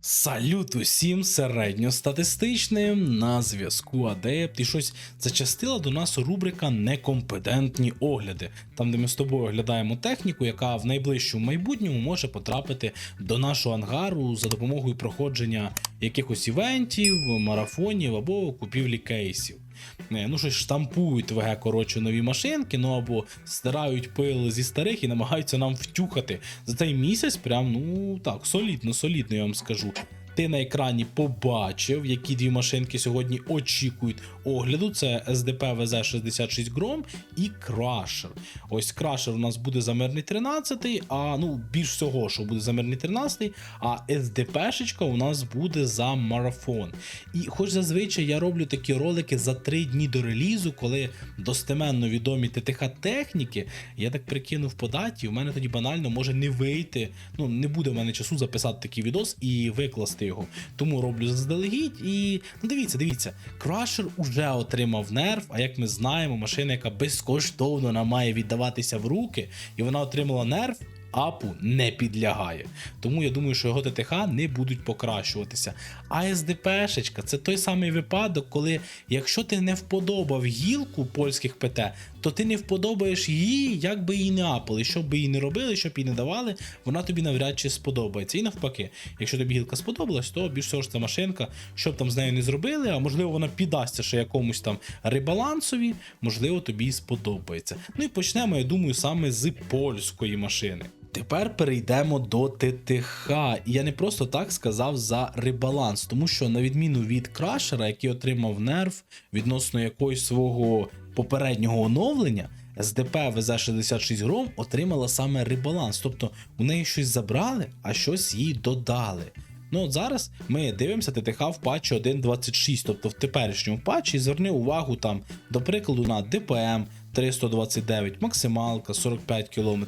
Салют усім середньостатистичним на зв'язку Адепт. І щось зачастила до нас рубрика Некомпетентні огляди, там, де ми з тобою оглядаємо техніку, яка в найближчому майбутньому може потрапити до нашого ангару за допомогою проходження якихось івентів, марафонів або купівлі кейсів. Не, Ну, щось штампують ВГ, коротше, нові машинки, ну або стирають пил зі старих і намагаються нам втюхати. За цей місяць, прям, ну так, солідно, солідно, я вам скажу. Ти на екрані побачив, які дві машинки сьогодні очікують огляду. Це SDP VZ66 Grom і Crusher. Ось Crusher у нас буде за мирний 13, а ну більш всього, що буде за мирний 13, а SDP-шечка у нас буде за марафон. І хоч зазвичай я роблю такі ролики за 3 дні до релізу, коли достеменно відомі ТТХ техніки, я так прикинув по даті, у мене тоді банально може не вийти. Ну не буде в мене часу записати такий відос і викласти його. Тому роблю заздалегідь. І ну дивіться, дивіться, крашер уже отримав нерв. А як ми знаємо, машина, яка безкоштовно нам має віддаватися в руки, і вона отримала нерв. Апу не підлягає. Тому я думаю, що його ТТХ не будуть покращуватися. А СДПшечка це той самий випадок, коли якщо ти не вподобав гілку польських ПТ, то ти не вподобаєш її, як би її не апали. Що б її не робили, що б її не давали, вона тобі навряд чи сподобається. І навпаки, якщо тобі гілка сподобалась, то більш всього ж це машинка, що б там з нею не зробили, а можливо вона піддасться ще якомусь там ребалансові, можливо, тобі і сподобається. Ну і почнемо, я думаю, саме з польської машини. Тепер перейдемо до ТТХ. І я не просто так сказав за ребаланс, тому що на відміну від крашера, який отримав нерв відносно якогось свого попереднього оновлення, СДП ВЗ66 Гром отримала саме ребаланс. Тобто у неї щось забрали, а щось їй додали. Ну от зараз ми дивимося ТТХ в патчі 1.26, тобто в теперішньому патчі, зверни увагу там, до прикладу, на ДПМ 329, максималка 45 км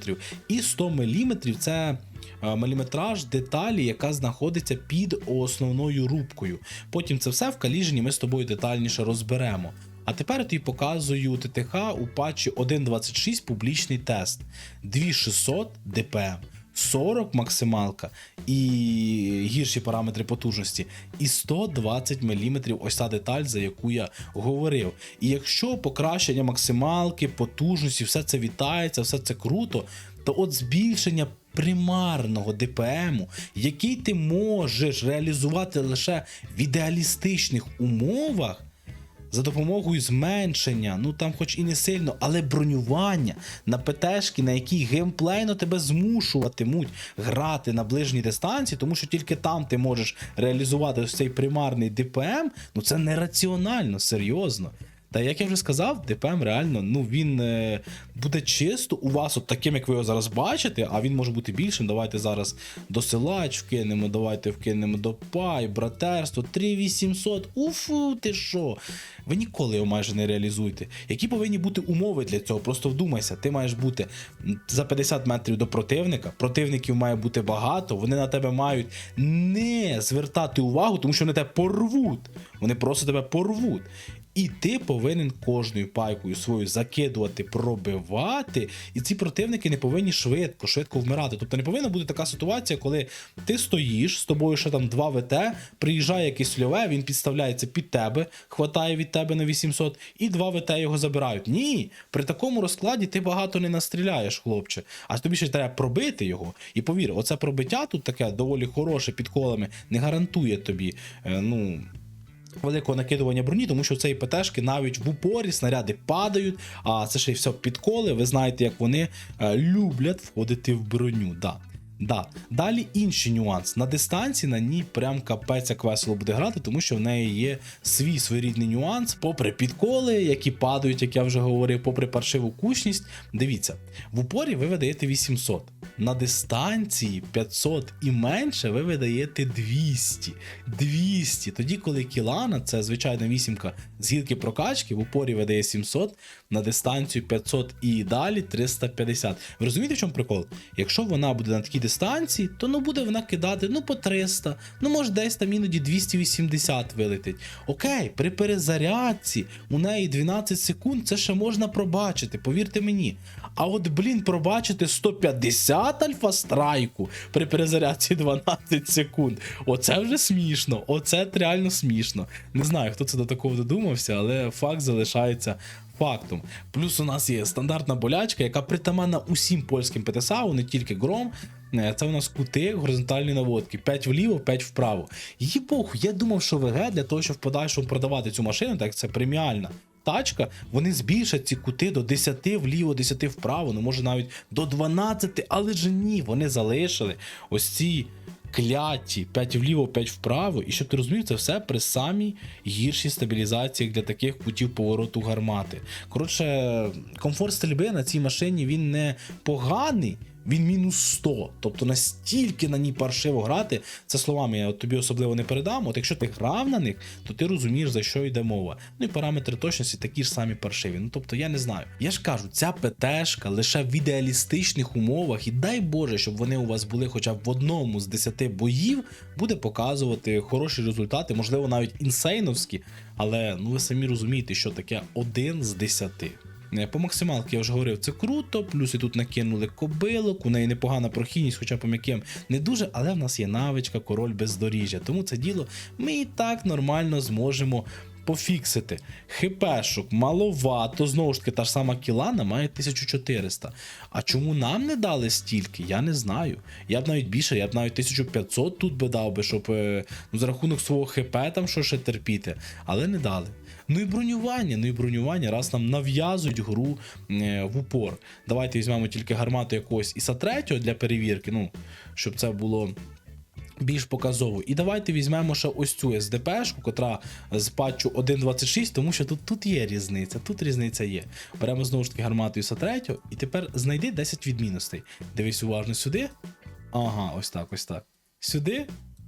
і 100 мм це е, міліметраж деталі, яка знаходиться під основною рубкою. Потім це все в каліжені ми з тобою детальніше розберемо. А тепер тобі показую ТТХ у патчі 1.26 публічний тест 2600 DPM. 40 максималка і гірші параметри потужності, і 120 мм ось та деталь, за яку я говорив. І якщо покращення максималки, потужності, все це вітається, все це круто, то от збільшення примарного ДПМу, який ти можеш реалізувати лише в ідеалістичних умовах за допомогою зменшення, ну там хоч і не сильно, але бронювання на ПТшки, на які геймплейно тебе змушуватимуть грати на ближній дистанції, тому що тільки там ти можеш реалізувати ось цей примарний ДПМ, ну це нераціонально, серйозно. Та як я вже сказав, ДПМ реально ну він е, буде чисто у вас, от таким, як ви його зараз бачите, а він може бути більшим. Давайте зараз досилач вкинемо, давайте вкинемо до пай, братерство, 3800. Уфу, ти що? Ви ніколи його майже не реалізуєте. Які повинні бути умови для цього? Просто вдумайся, ти маєш бути за 50 метрів до противника. Противників має бути багато, вони на тебе мають не звертати увагу, тому що вони тебе порвуть. Вони просто тебе порвуть. І ти повинен кожною пайкою свою закидувати, пробивати. І ці противники не повинні швидко, швидко вмирати. Тобто не повинна бути така ситуація, коли ти стоїш, з тобою ще там 2 ВТ, приїжджає якийсь льове, він підставляється під тебе, хватає від тебе на 800, і 2 ВТ його забирають. Ні, при такому розкладі ти багато не настріляєш, хлопче. А тобі ще треба пробити його. І повір, оце пробиття тут таке доволі хороше під колами, не гарантує тобі. е, ну великого накидування броні, тому що в цієї ПТшки навіть в упорі снаряди падають, а це ще й все підколи. Ви знаєте, як вони е, люблять входити в броню. Да. Да. Далі інший нюанс. На дистанції на ній прям капець як весело буде грати, тому що в неї є свій своєрідний нюанс, попри підколи, які падають, як я вже говорив, попри паршиву кучність. Дивіться, в упорі ви видаєте 800. На дистанції 500 і менше ви видаєте 200. 200. Тоді, коли кілана, це звичайна вісімка з гілки прокачки, в упорі видає 700, на дистанцію 500 і далі 350. Ви розумієте, в чому прикол? Якщо вона буде на такій дистанції, то ну буде вона кидати ну по 300, ну може десь там іноді 280 вилетить. Окей, при перезарядці у неї 12 секунд, це ще можна пробачити, повірте мені. А от, блін, пробачити 150 альфа-страйку при перезарядці 12 секунд. Оце вже смішно. Оце реально смішно. Не знаю, хто це до такого додумався, але факт залишається фактом. Плюс у нас є стандартна болячка, яка притаманна усім польським ПТСАУ, не тільки гром. Е, Це у нас кути горизонтальні наводки. 5 вліво, 5 вправо. Її богу, я думав, що ВГ для того, щоб в подальшому продавати цю машину, так як це преміальна тачка, вони збільшать ці кути до 10 вліво, 10 вправо, ну може навіть до 12, але ж ні, вони залишили ось ці кляті 5 вліво, 5 вправо. І щоб ти розумів, це все при самій гіршій стабілізації для таких кутів повороту гармати. Коротше, комфорт стрільби на цій машині він не поганий. Він мінус 100. Тобто настільки на ній паршиво грати, це словами я тобі особливо не передам. От якщо ти грав на них, то ти розумієш, за що йде мова. Ну і параметри точності такі ж самі паршиві. Ну тобто я не знаю. Я ж кажу, ця ПТшка лише в ідеалістичних умовах, і дай Боже, щоб вони у вас були хоча б в одному з 10 боїв, буде показувати хороші результати, можливо, навіть інсейновські, але ну ви самі розумієте, що таке один з 10. Е, По максималки я вже говорив, це круто, плюс і тут накинули кобилок, у неї непогана прохідність, хоча по м'яким не дуже, але в нас є навичка, король бездоріжжя. Тому це діло ми і так нормально зможемо пофіксити. ХПшок маловато, знову ж таки, та ж сама Кілана має 1400. А чому нам не дали стільки? Я не знаю. Я б навіть більше, я б навіть 1500 тут би дав би, щоб е, ну, за рахунок свого ХП там що ще терпіти, але не дали. Ну і бронювання, ну і бронювання, раз нам нав'язують гру е, в упор. Давайте візьмемо тільки гармату якогось іса 3 для перевірки, ну, щоб це було. Більш показово. І давайте візьмемо ще ось цю СДПшку, котра з патчу 1.26, тому що тут, тут є різниця, тут різниця є. Беремо знову ж таки гармату іса 3 і тепер знайди 10 відмінностей. Дивись уважно сюди. Ага, ось так, ось так. Сюди,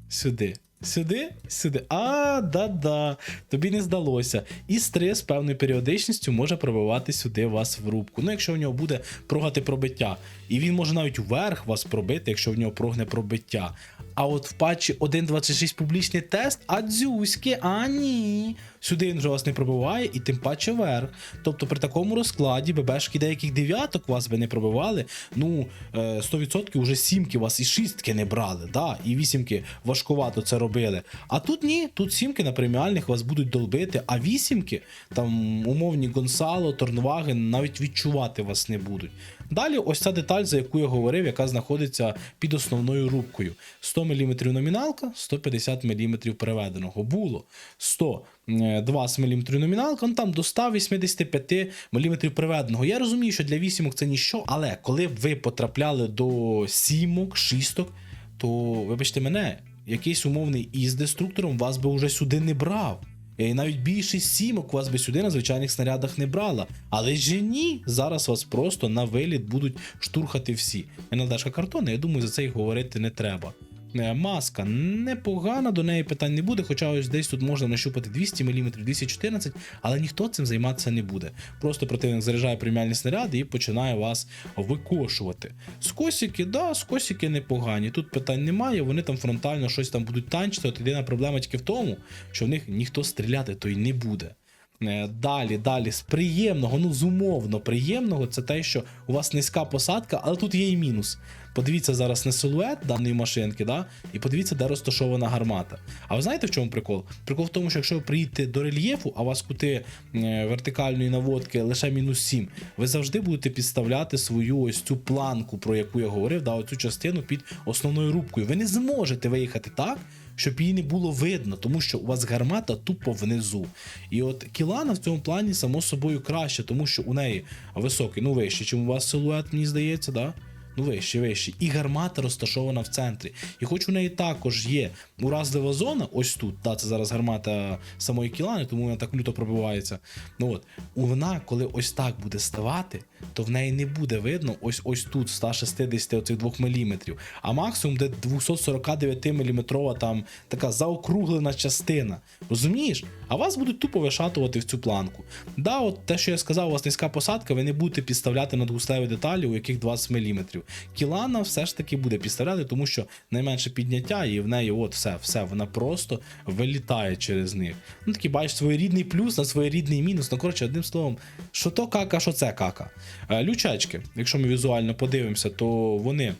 сюди. Сюди, сюди. А, да-да. Тобі не здалося. І стрес з певною періодичністю може пробивати сюди вас в рубку. Ну, якщо в нього буде прогати пробиття. І він може навіть вверх вас пробити, якщо в нього прогне пробиття. А от в патчі 1.26 публічний тест, а дзюськи, а ні. Сюди він вже вас не пробиває, і тим паче вверх. Тобто при такому розкладі ББшки деяких дев'яток вас би не пробивали. Ну, е, 100% уже сімки вас і шістки не брали, да? і вісімки важкувато це робили. А тут ні, тут сімки на преміальних вас будуть долбити, а вісімки, там умовні Гонсало, Торнваген навіть відчувати вас не будуть. Далі, ось ця деталь, за яку я говорив, яка знаходиться під основною рубкою. 100 мм номіналка, 150 мм переведеного. Було 120 мм номіналка, ну там до 185 мм переведеного. Я розумію, що для вісімок це ніщо, але коли ви потрапляли до сімок, шісток, то вибачте мене, якийсь умовний із деструктором вас би вже сюди не брав. І навіть більшість сімок вас би сюди на звичайних снарядах не брала. Але ж ні, зараз вас просто на виліт будуть штурхати всі. НЛДшка картона, я думаю, за це й говорити не треба. Маска непогана, до неї питань не буде, хоча ось десь тут можна нащупати 200 мм, 214, але ніхто цим займатися не буде. Просто противник заряджає преміальні снаряди і починає вас викошувати. Скосики, да, скосики непогані. Тут питань немає, вони там фронтально щось там будуть танчити. От єдина проблема тільки в тому, що в них ніхто стріляти то й не буде. Е, Далі, далі, з приємного, ну з умовно приємного, це те, що у вас низька посадка, але тут є і мінус. Подивіться зараз на силует даної машинки, да? і подивіться, де розташована гармата. А ви знаєте в чому прикол? Прикол в тому, що якщо ви приїдете до рельєфу, а у вас кути е, вертикальної наводки лише мінус 7, ви завжди будете підставляти свою ось цю планку, про яку я говорив, да, оцю частину під основною рубкою. Ви не зможете виїхати так, щоб її не було видно, тому що у вас гармата тупо внизу. І от Кілана в цьому плані, само собою, краще, тому що у неї високий, ну вищий, чим у вас силует, мені здається, да? Ну, вище, вище. І гармата розташована в центрі. І хоч у неї також є уразлива зона, ось тут, да, це зараз гармата самої Кілани, тому вона так люто пробивається. Ну от, вона, коли ось так буде ставати, то в неї не буде видно ось ось тут 160 оцих 2 мм, а максимум де 249 мм там така заокруглена частина. Розумієш? А вас будуть тупо вишатувати в цю планку. Да, от те, що я сказав, у вас низька посадка, ви не будете підставляти надгустеві деталі, у яких 20 мм. Кілана все ж таки буде підставляти, тому що найменше підняття, і в неї от все, все, вона просто вилітає через них. Ну такий бачиш своєрідний плюс на своєрідний мінус. Ну, коротше, одним словом, що то кака, що це кака. Е, Лючачки, якщо ми візуально подивимося, то вони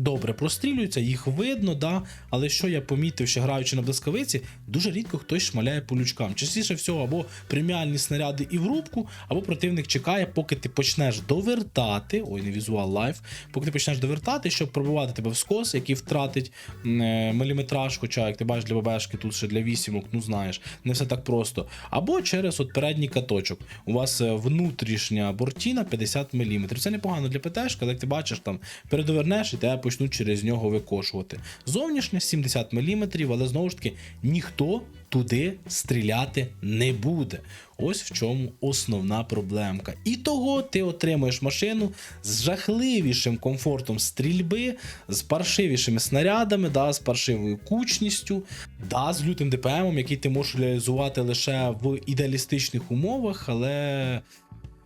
добре прострілюються, їх видно, да. Але що я помітив, ще граючи на блискавиці, дуже рідко хтось шмаляє по лючкам. Частіше всього, або преміальні снаряди і в рубку, або противник чекає, поки ти почнеш довертати. Ой, не візуал лайф, поки ти почнеш довертати, щоб пробивати тебе в скос, який втратить е, міліметраж, хоча, як ти бачиш, для ББшки тут ще для вісімок, ну знаєш, не все так просто. Або через от передній каточок. У вас е, внутрішня бортіна 50 мм. Це непогано для ПТшки, але як ти бачиш, там передовернеш і тебе почнуть через нього викошувати. Зовнішня 70 мм, але знову ж таки ніхто туди стріляти не буде. Ось в чому основна проблемка. І того ти отримуєш машину з жахливішим комфортом стрільби, з паршивішими снарядами, да, з паршивою кучністю, да, з лютим ДПМом, який ти можеш реалізувати лише в ідеалістичних умовах, але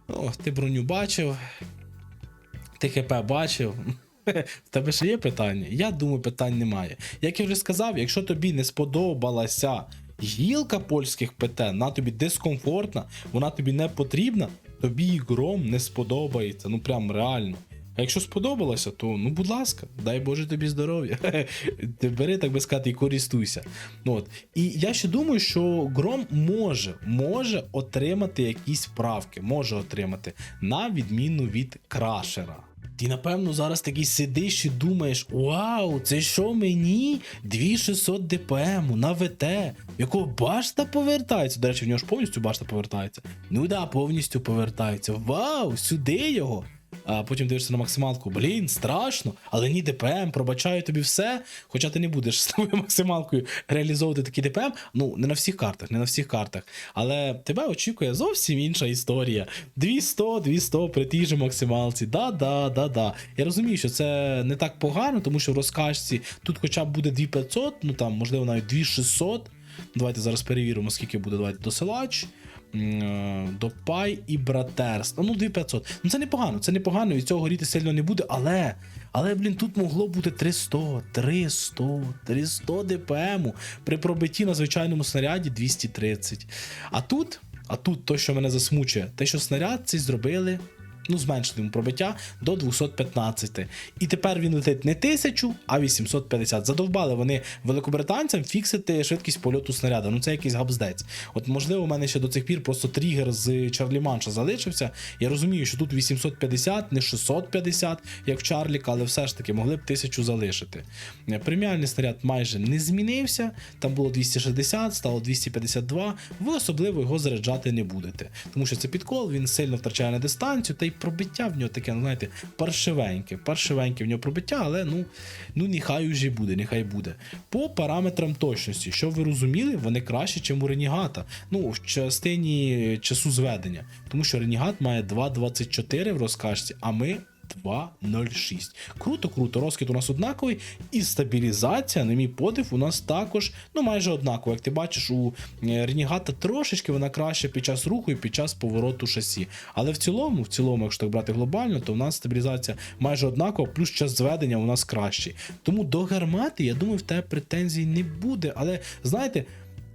о, ти броню бачив, ти ХП бачив. В тебе ще є питання? Я думаю, питань немає. Як я вже сказав, якщо тобі не сподобалася гілка польських ПТ, вона тобі дискомфортна, вона тобі не потрібна, тобі гром не сподобається. Ну прям реально. А якщо сподобалося, то ну будь ласка, дай Боже тобі здоров'я. Ти бери, так би сказати, і користуйся. Ну, от. І я ще думаю, що Гром може, може отримати якісь правки, може отримати, на відміну від крашера. Ти, напевно, зараз такий сидиш і думаєш: Вау, це що мені? 2600 ДПМ на ВТ, якого башта повертається. До речі, в нього ж повністю башта повертається. Ну да, повністю повертається. Вау, сюди його. А потім дивишся на максималку, блін, страшно, але ні ДПМ, пробачаю тобі все. Хоча ти не будеш з твоєю максималкою реалізовувати такий ДПМ, ну не на всіх картах, не на всіх картах. Але тебе очікує зовсім інша історія. 200, 200 при тій же максималці. Да-да, да-да. Я розумію, що це не так погано, тому що в розкажці тут хоча б буде 2500, ну там, можливо, навіть 2600. Давайте зараз перевіримо, скільки буде. Давайте досилач. Е, Допай і братерство. Ну, 2500. Ну це непогано, це непогано, від цього горіти сильно не буде, але. Але, блін, тут могло бути 300, 300, 300 ДПМу. При пробитті на звичайному снаряді 230. А тут, а тут то, що мене засмучує, те, що снаряд цей зробили. Ну, зменшили йому пробиття до 215. І тепер він летить не 1000, а 850. Задовбали вони великобританцям фіксити швидкість польоту снаряда. Ну це якийсь габздець. От можливо, у мене ще до цих пір просто тригер з Чарлі Манша залишився. Я розумію, що тут 850, не 650, як в Чарліка, але все ж таки могли б 1000 залишити. Преміальний снаряд майже не змінився. Там було 260, стало 252. Ви особливо його заряджати не будете. Тому що це підкол, він сильно втрачає на дистанцію, та й пробиття в нього таке, ну знаєте, паршивеньке. Паршивеньке в нього пробиття, але ну, ну нехай уже буде, нехай буде. По параметрам точності, що ви розуміли, вони краще, ніж у Ренігата. Ну, в частині часу зведення. Тому що Ренігат має 2.24 в розкажці, а ми 2.06. Круто, круто. Розкид у нас однаковий, і стабілізація, на мій подив, у нас також ну майже однакова. Як ти бачиш, у е, Ренігата трошечки вона краще під час руху і під час повороту шасі. Але в цілому, в цілому, якщо так брати глобально, то у нас стабілізація майже однакова, плюс час зведення у нас кращий. Тому до гармати, я думаю, в тебе претензій не буде. Але знаєте.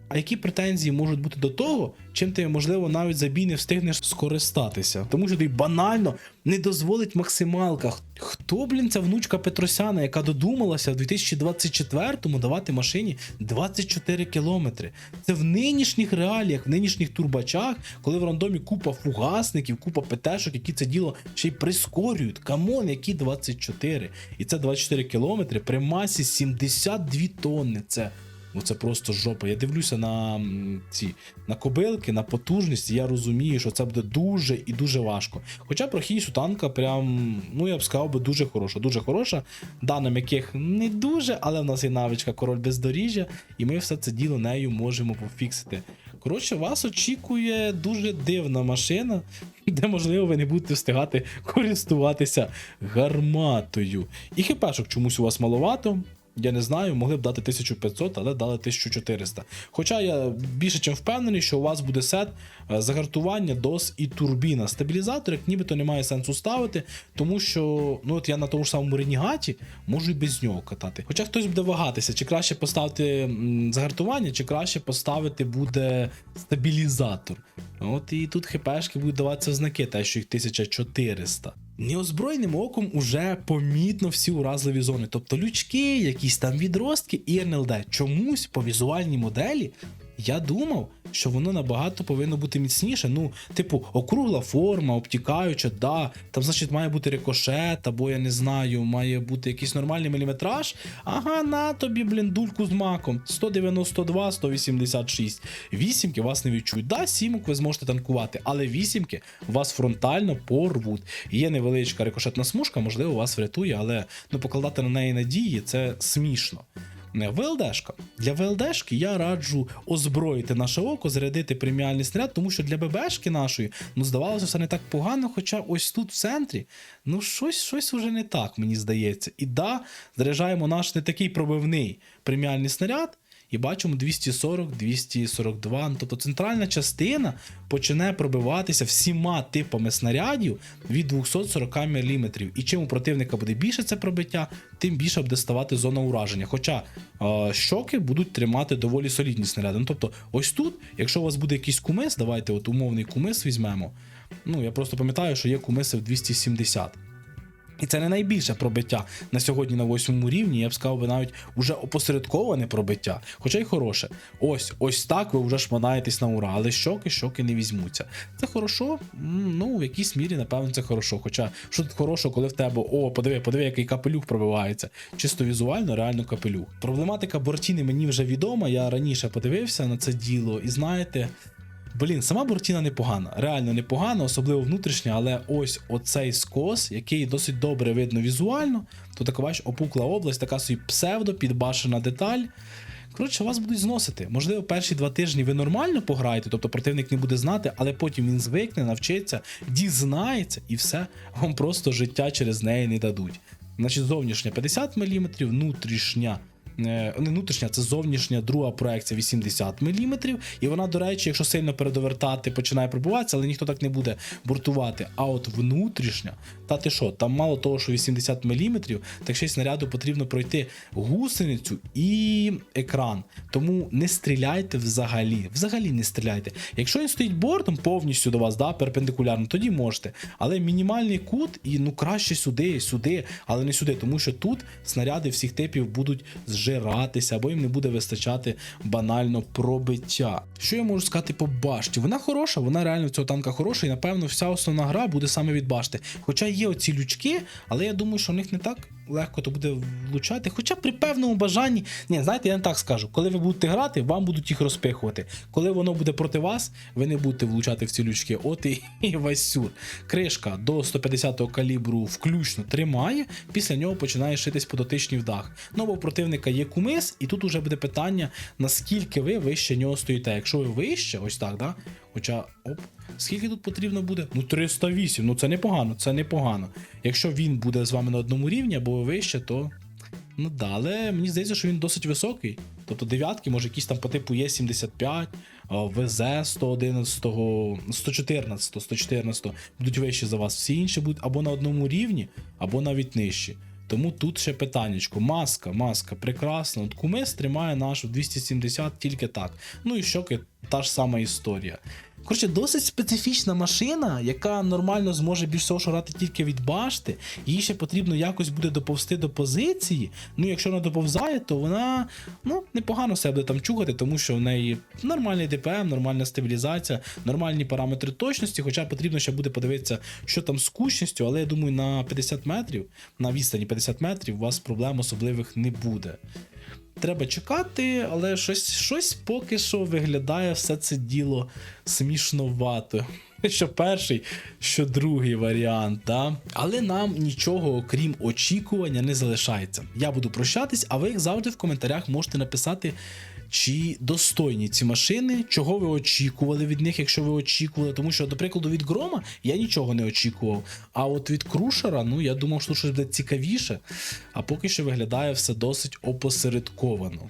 А які претензії можуть бути до того, чим ти, можливо, навіть забій не встигнеш скористатися? Тому що ти банально не дозволить максималка. Хто, блін, ця внучка Петросяна, яка додумалася в 2024-му давати машині 24 кілометри? Це в нинішніх реаліях, в нинішніх турбачах, коли в рандомі купа фугасників, купа ПТшок, які це діло ще й прискорюють. Камон, які 24. І це 24 кілометри при масі 72 тонни. Це Ну це просто жопа. Я дивлюся на ці на кобилки, на потужність, і я розумію, що це буде дуже і дуже важко. Хоча прохідність у танка, прям, ну я б сказав би, дуже хороша. Дуже хороша. Даним яких не дуже, але в нас є навичка король бездоріжжя, і ми все це діло нею можемо пофіксити. Коротше, вас очікує дуже дивна машина, де, можливо, ви не будете встигати користуватися гарматою. І хіпешок чомусь у вас маловато. Я не знаю, могли б дати 1500, але дали 1400. Хоча я більше чим впевнений, що у вас буде сет е, загартування, DOS і турбіна. Стабілізатор, як нібито немає сенсу ставити, тому що ну от я на тому ж самому Ренігаті можу і без нього катати. Хоча хтось буде вагатися, чи краще поставити загартування, чи краще поставити буде стабілізатор. От і тут хпшки будуть даватися в знаки, те, що їх 1400. Неозброєним оком уже помітно всі уразливі зони, тобто лючки, якісь там відростки і НЛД. Чомусь по візуальній моделі я думав, що воно набагато повинно бути міцніше. Ну, типу, округла форма, обтікаюча, да. Там, значить, має бути рикошет, або я не знаю, має бути якийсь нормальний міліметраж. Ага, на тобі, блін, дульку з маком. 192, 186. Вісімки вас не відчують. Да, сімок ви зможете танкувати, але вісімки вас фронтально порвуть. Є невеличка рикошетна смужка, можливо, вас врятує, але ну, покладати на неї надії це смішно. Не, ВЛДшка. Для ВЛДшки я раджу озброїти наше око, зарядити преміальний снаряд, тому що для ББшки нашої, ну, здавалося, все не так погано, хоча ось тут в центрі, ну, щось, щось уже не так, мені здається. І да, заряджаємо наш не такий пробивний преміальний снаряд. І бачимо 240, 242. Ну, Тобто центральна частина почне пробиватися всіма типами снарядів від 240 мм. І чим у противника буде більше це пробиття, тим більше буде ставати зона ураження. Хоча е, щоки будуть тримати доволі солідні снаряди. Ну, тобто, ось тут, якщо у вас буде якийсь кумис, давайте от умовний кумис візьмемо. Ну, я просто пам'ятаю, що є кумиси в 270. І це не найбільше пробиття на сьогодні на восьмому рівні, я б сказав би навіть уже опосередковане пробиття, хоча й хороше. Ось ось так ви вже шманаєтесь на ура, але щоки, щоки не візьмуться. Це хорошо? Ну, в якійсь мірі, напевно, це хорошо. Хоча що тут хорошого, коли в тебе о, подиви, подиви, який капелюх пробивається. Чисто візуально, реально капелюх. Проблематика бортіни мені вже відома. Я раніше подивився на це діло, і знаєте. Блін, сама Бортіна непогана, реально непогана, особливо внутрішня, але ось оцей скос, який досить добре видно візуально, то така бач, опукла область, така собі псевдо, підбашена деталь. Коротше, вас будуть зносити. Можливо, перші два тижні ви нормально пограєте, тобто противник не буде знати, але потім він звикне, навчиться, дізнається і все, вам просто життя через неї не дадуть. Значить, зовнішня 50 мм, внутрішня не внутрішня, це зовнішня друга проекція 80 мм. І вона, до речі, якщо сильно передовертати, починає пробуватися, але ніхто так не буде бортувати. А от внутрішня, та ти що, там мало того, що 80 мм, так ще й снаряду потрібно пройти гусеницю і екран. Тому не стріляйте взагалі. Взагалі не стріляйте. Якщо він стоїть бортом повністю до вас, да, перпендикулярно, тоді можете. Але мінімальний кут і ну краще сюди, сюди, але не сюди, тому що тут снаряди всіх типів будуть зжиратися, або їм не буде вистачати банально пробиття. Що я можу сказати по башті? Вона хороша, вона реально в цього танка хороша, і напевно вся основна гра буде саме від башти. Хоча є оці лючки, але я думаю, що в них не так легко то буде влучати. Хоча при певному бажанні, ні, знаєте, я не так скажу. Коли ви будете грати, вам будуть їх розпихувати. Коли воно буде проти вас, ви не будете влучати в ці лючки. От і, і весь сюр. Кришка до 150-го калібру включно тримає, після нього починає шитись подотичний вдах. Ну, бо у противника є кумис, і тут уже буде питання, наскільки ви вище нього стоїте. Якщо ви вище, ось так, да? Хоча, оп, скільки тут потрібно буде? Ну, 308, ну це непогано, це непогано. Якщо він буде з вами на одному рівні або вище, то. Ну да, але мені здається, що він досить високий. Тобто дев'ятки, може, якісь там по типу Є75, ВЗ 111, 114, 114 будуть вищі за вас. Всі інші будуть або на одному рівні, або навіть нижчі. Тому тут ще питаннячко. Маска, маска, прекрасно. От кумис тримає нашу 270 тільки так. Ну і щоки та ж сама історія. Коротше, досить специфічна машина, яка нормально зможе більш всього грати тільки від башти. Їй ще потрібно якось буде доповзти до позиції. Ну, якщо вона доповзає, то вона ну, непогано себе буде там чухати, тому що в неї нормальний ДПМ, нормальна стабілізація, нормальні параметри точності. Хоча потрібно ще буде подивитися, що там з кущністю, але я думаю, на 50 метрів, на відстані 50 метрів, у вас проблем особливих не буде. Треба чекати, але щось, щось поки що виглядає все це діло смішновато. Що перший, що другий варіант, да? але нам нічого, окрім очікування, не залишається. Я буду прощатись, а ви, як завжди, в коментарях можете написати, чи достойні ці машини, чого ви очікували від них, якщо ви очікували. Тому що, до прикладу, від Грома я нічого не очікував. А от від Крушера, ну я думав, що щось буде цікавіше, а поки що виглядає все досить опосередковано.